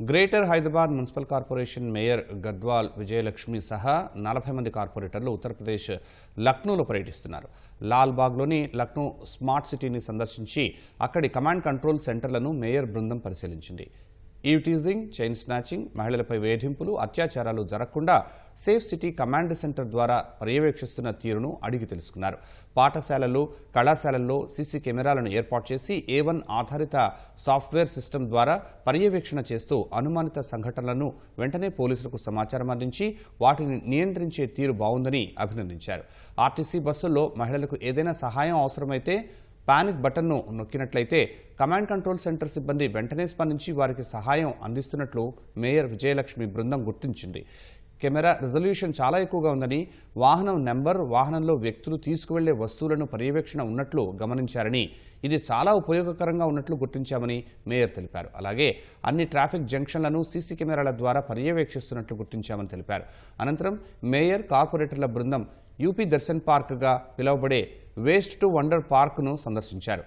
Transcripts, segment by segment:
Greater Hyderabad municipal corporation mayor Gadwal Vijayalakshmi సహా నలభై మంది కార్పొరేటర్లు ఉత్తరప్రదేశ్ లక్నోలో పర్యటిస్తున్నారు. లాల్బాగ్లోని లక్నో స్మార్ట్ సిటీని సందర్శించి అక్కడి కమాండ్ కంట్రోల్ సెంటర్లను మేయర్ బృందం పరిశీలించింది. ఈవ్ టీజింగ్ చైన్ స్నాచింగ్ మహిళలపై వేధింపులు అత్యాచారాలు జరగకుండా సేఫ్ సిటీ కమాండ్ సెంటర్ ద్వారా పర్యవేక్షిస్తున్న తీరును అడిగి తెలుసుకున్నారు. పాఠశాలలు కళాశాలల్లో సీసీ కెమెరాలను ఏర్పాటు చేసి ఏ వన్ ఆధారిత సాఫ్ట్వేర్ సిస్టమ్ ద్వారా పర్యవేక్షణ చేస్తూ అనుమానిత సంఘటనలను వెంటనే పోలీసులకు సమాచారం అందించి వాటిని నియంత్రించే తీరు బాగుందని అభినందించారు. ఆర్టీసీ బస్సుల్లో మహిళలకు ఏదైనా సహాయం అవసరమైతే పానిక్ బటన్ను నొక్కినట్లయితే కమాండ్ కంట్రోల్ సెంటర్ సిబ్బంది వెంటనే స్పందించి వారికి సహాయం అందిస్తున్నట్లు మేయర్ విజయలక్ష్మి బృందం గుర్తించింది. కెమెరా రిజల్యూషన్ చాలా ఎక్కువగా ఉందని వాహనం నెంబర్ వాహనంలో వ్యక్తులు తీసుకువెళ్ళే వస్తువులను పర్యవేక్షణ ఉన్నట్లు గమనించారని ఇది చాలా ఉపయోగకరంగా ఉన్నట్లు గుర్తించామని మేయర్ తెలిపారు. అలాగే అన్ని ట్రాఫిక్ జంక్షన్లను సీసీ కెమెరాల ద్వారా పర్యవేక్షిస్తున్నట్లు గుర్తించామని తెలిపారు. అనంతరం మేయర్ కార్పొరేటర్ల బృందం యూపీ దర్శన్ పార్క్గా పిలువబడే వేస్ట్ టు వండర్ పార్క్ను సందర్శించారు.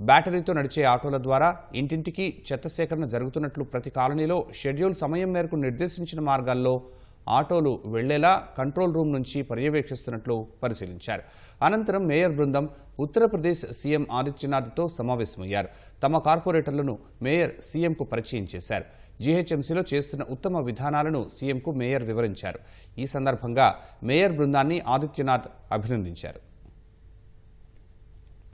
బ్యాటరీతో నడిచే ఆటోల ద్వారా ఇంటింటికి చెత్త సేకరణ జరుగుతున్నట్లు ప్రతి కాలనీలో షెడ్యూల్ సమయం మేరకు నిర్దేశించిన మార్గాల్లో ఆటోలు వెళ్ళేలా కంట్రోల్ రూమ్ నుంచి పర్యవేక్షిస్తున్నట్లు పరిశీలించారు. అనంతరం మేయర్ బృందం ఉత్తరప్రదేశ్ సీఎం ఆదిత్యనాథ్తో సమావేశమయ్యారు. తమ కార్పొరేటర్లను మేయర్ సీఎంకు పరిచయం చేశారు. జీహెచ్ఎంసీలో చేస్తున్న ఉత్తమ విధానాలను సీఎంకు మేయర్ వివరించారు. ఈ సందర్భంగా మేయర్ బృందాన్ని ఆదిత్యనాథ్ అభినందించారు.